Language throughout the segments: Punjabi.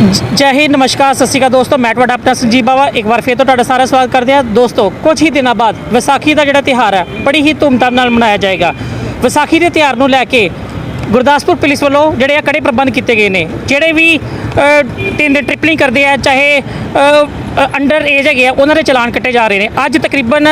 ਜੈ ਹਿੰਦ, ਨਮਸਕਾਰ, ਸਤਿ ਸ਼੍ਰੀ ਅਕਾਲ ਦੋਸਤੋ, ਮੈਂ ਤੁਹਾਡਾ ਆਪਣਾ ਸੰਜੀਵ ਬਾਵਾ। ਇੱਕ ਵਾਰ ਫੇਰ ਤੋਂ ਤੁਹਾਡਾ ਸਾਰਾ ਸਵਾਗਤ ਕਰਦੇ ਹਾਂ। ਦੋਸਤੋ, ਕੁਝ ਹੀ ਦਿਨਾਂ ਬਾਅਦ ਵਿਸਾਖੀ ਦਾ ਜਿਹੜਾ ਤਿਹਾਰ ਹੈ, ਬੜੀ ਹੀ ਧੂਮਧਾਮ ਨਾਲ ਮਨਾਇਆ ਜਾਏਗਾ। ਵਿਸਾਖੀ ਦੇ ਤਿਹਾਰ ਨੂੰ ਲੈ ਕੇ ਗੁਰਦਾਸਪੁਰ ਪੁਲਿਸ ਵੱਲੋਂ ਜਿਹੜੇ ਆ ਕੜੇ ਪ੍ਰਬੰਧ ਕੀਤੇ ਗਏ ਨੇ। ਜਿਹੜੇ ਵੀ ਤਿੰਨ ਟ੍ਰਿਪਲਿੰਗ ਕਰਦੇ ਆ, ਚਾਹੇ ਅੰਡਰ ਏਜ ਹੈਗੇ ਆ ਉਹਨਾਂ ਦੇ ਚਲਾਨ ਕੱਟੇ ਜਾ ਰਹੇ ਨੇ। ਅੱਜ ਤਕਰੀਬਨ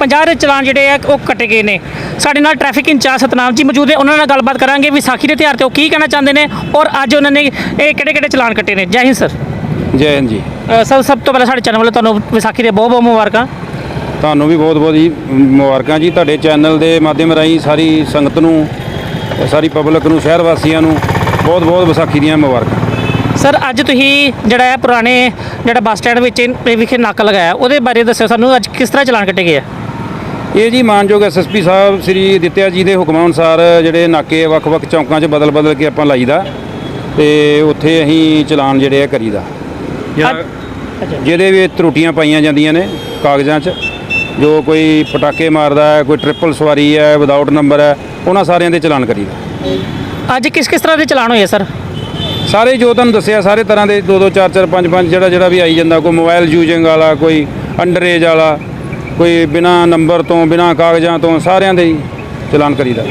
50 ਦੇ ਚਲਾਨ ਜਿਹੜੇ ਆ ਉਹ ਕੱਟੇ ਗਏ ਨੇ। ਸਾਡੇ ਨਾਲ ਟ੍ਰੈਫਿਕ ਇੰਚਾਰਜ ਸਤਨਾਮ ਜੀ ਮੌਜੂਦ ਹੈ ਉਹਨਾਂ ਨਾਲ ਗੱਲਬਾਤ ਕਰਾਂਗੇ। ਵਿਸਾਖੀ ਦੇ ਤਿਉਹਾਰ ਤੇ ਉਹ ਕੀ ਕਹਿਣਾ ਚਾਹੁੰਦੇ ਨੇ ਔਰ ਅੱਜ ਉਹਨਾਂ ਨੇ ਇਹ ਕਿਹੜੇ ਕਿਹੜੇ ਚਲਾਨ ਕੱਟੇ ਨੇ? ਜੈ ਹਿੰਦ ਸਰ। ਜੈ ਹਿੰਦ ਜੀ। ਸਰ ਸਭ ਤੋਂ ਪਹਿਲਾਂ ਸਾਡੇ ਚੈਨਲ ਵੱਲੋਂ ਤੁਹਾਨੂੰ ਵਿਸਾਖੀ ਦੇ ਬਹੁਤ ਬਹੁਤ ਮੁਬਾਰਕਾਂ। ਤੁਹਾਨੂੰ ਵੀ ਬਹੁਤ ਬਹੁਤ ਜੀ ਮੁਬਾਰਕਾਂ ਜੀ। ਤੁਹਾਡੇ ਚੈਨਲ ਦੇ ਮਾਧਿਅਮ ਰਾਹੀਂ ਸਾਰੀ ਸੰਗਤ ਨੂੰ ਸਾਰੀ ਪਬਲਿਕ ਨੂੰ ਸ਼ਹਿਰ ਵਾਸੀਆਂ ਨੂੰ ਬਹੁਤ ਬਹੁਤ ਵਿਸਾਖੀ ਦੀਆਂ ਮੁਬਾਰਕਾਂ। ਸਰ ਅੱਜ ਤੁਸੀਂ ਜਿਹੜਾ ਹੈ ਪੁਰਾਣੇ ਜਿਹੜਾ ਬੱਸ ਸਟੈਂਡ ਵਿੱਚ ਇਹ ਵਿਖੇ ਨਾਕਾ ਲਗਾਇਆ ਉਹਦੇ ਬਾਰੇ ਦੱਸਿਓ ਸਾਨੂੰ ਅੱਜ ਕਿਸ ਤਰ੍ਹਾਂ ਚਲਾਨ ਕੱਟੇ ਗਏ ਆ? ਇਹ ਜੀ ਮਾਨਯੋਗ ਐਸਐਸਪੀ ਸਾਹਿਬ ਸ੍ਰੀ ਦਿੱਤਿਆ ਜੀ ਦੇ ਹੁਕਮਾਂ ਅਨੁਸਾਰ ਜਿਹੜੇ ਨਾਕੇ ਵੱਖ-ਵੱਖ ਚੌਂਕਾਂ 'ਚ ਬਦਲ-ਬਦਲ ਕੇ ਆਪਾਂ ਲਾਈਦਾ ਤੇ ਉੱਥੇ ਅਸੀਂ ਚਲਾਨ ਜਿਹੜੇ ਆ ਕਰੀਦਾ। ਜਿਹਦੇ ਵਿੱਚ ਤਰੁੱਟੀਆਂ ਪਾਈਆਂ ਜਾਂਦੀਆਂ ਨੇ ਕਾਗਜ਼ਾਂ 'ਚ ਜੋ ਕੋਈ ਪਟਾਕੇ ਮਾਰਦਾ ਹੈ ਕੋਈ ਟ੍ਰਿਪਲ ਸਵਾਰੀ ਹੈ ਵਿਦਆਊਟ ਨੰਬਰ ਹੈ ਉਹਨਾਂ ਸਾਰਿਆਂ ਦੇ ਚਲਾਨ ਕਰੀਦਾ। ਅੱਜ ਕਿਸ ਕਿਸ ਤਰ੍ਹਾਂ ਦੇ ਚਲਾਨ ਹੋਏ ਸਰ? ਸਾਰੇ ਜੋ ਤੁਹਾਨੂੰ ਦੱਸਿਆ ਸਾਰੇ ਤਰ੍ਹਾਂ ਦੇ 2 2 4 4 5 5 ਜਿਹੜਾ ਜਿਹੜਾ ਵੀ ਆਈ ਜਾਂਦਾ ਕੋਈ ਮੋਬਾਈਲ ਯੂਜ਼ਿੰਗ ਵਾਲਾ ਕੋਈ ਅੰਡਰ ਏਜ ਵਾਲਾ ਕੋਈ ਬਿਨਾ ਨੰਬਰ ਤੋਂ ਬਿਨਾ ਕਾਗਜ਼ਾਂ ਤੋਂ ਸਾਰਿਆਂ ਦੇ ਚਲਾਨ ਕਰੀਦਾ।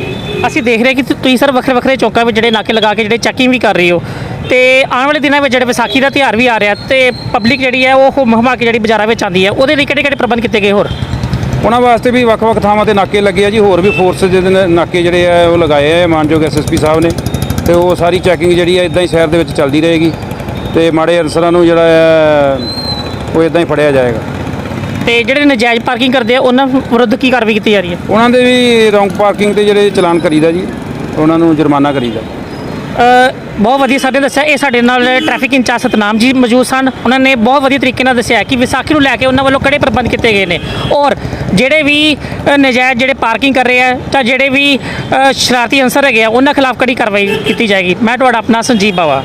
ਅਸੀਂ ਦੇਖ ਰਹੇ ਕਿ ਤੁਸੀਂ ਸਰ ਵੱਖਰੇ ਵੱਖਰੇ ਚੌਕਾਂ ਵਿੱਚ ਜਿਹੜੇ ਨਾਕੇ ਲਗਾ ਕੇ ਜਿਹੜੇ ਚੈਕਿੰਗ ਵੀ ਕਰ ਰਹੇ ਹੋ। ਤੇ ਆਉਣ ਵਾਲੇ ਦਿਨਾਂ ਵਿੱਚ ਜਿਹੜੇ ਵਿਸਾਖੀ ਦਾ ਤਿਉਹਾਰ ਵੀ ਆ ਰਿਹਾ ਤੇ ਪਬਲਿਕ ਜਿਹੜੀ ਹੈ ਉਹ ਮਹਮਾ ਕੇ ਜਿਹੜੀ ਬਾਜ਼ਾਰਾਂ ਵਿੱਚ ਆਉਂਦੀ ਹੈ ਉਹਦੇ ਲਈ ਕਿਹੜੇ ਕਿਹੜੇ ਪ੍ਰਬੰਧ ਕੀਤੇ ਗਏ ਹੋਰ? ਉਹਨਾਂ ਵਾਸਤੇ ਵੀ ਵੱਖ-ਵੱਖ ਥਾਵਾਂ ਤੇ ਨਾਕੇ ਲੱਗੇ ਆ ਜੀ ਹੋਰ ਵੀ ਫੋਰਸ ਦੇ ਨਾਕੇ ਜਿਹੜੇ ਆ ਉਹ ਲਗਾਏ ਆ ਮਾਨਯੋਗ ਐਸਐਸਪੀ ਸਾਹਿਬ ਨੇ। ਤੇ ਉਹ ਸਾਰੀ ਚੈਕਿੰਗ ਜਿਹੜੀ ਆ ਇਦਾਂ ਹੀ ਸ਼ਹਿਰ ਦੇ ਵਿੱਚ ਚੱਲਦੀ ਰਹੇਗੀ ਤੇ ਮਾੜੇ ਅਨਸਰਾਂ ਨੂੰ ਜਿਹੜਾ ਆ ਉਹ ਇਦਾਂ ਹੀ ਫੜਿਆ ਜਾਏਗਾ। ਤੇ ਜਿਹੜੇ ਨਜਾਇਜ਼ ਪਾਰਕਿੰਗ ਕਰਦੇ ਆ ਉਹਨਾਂ ਵਿਰੁੱਧ ਕੀ ਕਾਰਵਾਈ ਕੀਤੀ ਜਾ ਰਹੀ ਹੈ? ਉਹਨਾਂ ਦੇ ਵੀ ਰੌਂਗ ਪਾਰਕਿੰਗ ਤੇ ਜਿਹੜੇ ਚਲਾਨ ਕਰੀਦਾ ਜੀ ਉਹਨਾਂ ਨੂੰ ਜੁਰਮਾਨਾ ਕਰੀਦਾ। ਬਹੁਤ ਵਧੀਆ ਸਾਡੇ ਦੱਸਿਆ। ਇਹ ਸਾਡੇ ਨਾਲ ਟ੍ਰੈਫਿਕ ਇੰਚਾਰਜ ਸਤਨਾਮ ਜੀ ਮੌਜੂਦ ਸਨ। ਉਹਨਾਂ ਨੇ ਬਹੁਤ ਵਧੀਆ ਤਰੀਕੇ ਨਾਲ ਦੱਸਿਆ ਕਿ ਵਿਸਾਖੀ ਨੂੰ ਲੈ ਕੇ ਉਹਨਾਂ ਵੱਲੋਂ ਕਿਹੜੇ ਪ੍ਰਬੰਧ ਕੀਤੇ ਗਏ ਨੇ। ਔਰ ਜਿਹੜੇ ਵੀ ਅ, ਨਜਾਇਜ਼ ਜਿਹੜੇ ਪਾਰਕਿੰਗ ਕਰ ਰਹੇ ਆ ਤਾਂ ਜਿਹੜੇ ਵੀ ਸ਼ਰਾਰਤੀ ਅਨਸਰ ਹੈਗੇ ਆ ਉਹਨਾਂ ਖਿਲਾਫ ਕੜੀ ਕਾਰਵਾਈ ਕੀਤੀ ਜਾਏਗੀ। ਮੈਂ ਤੁਹਾਡਾ ਆਪਣਾ ਸੰਜੀਵ ਬਾਵਾ।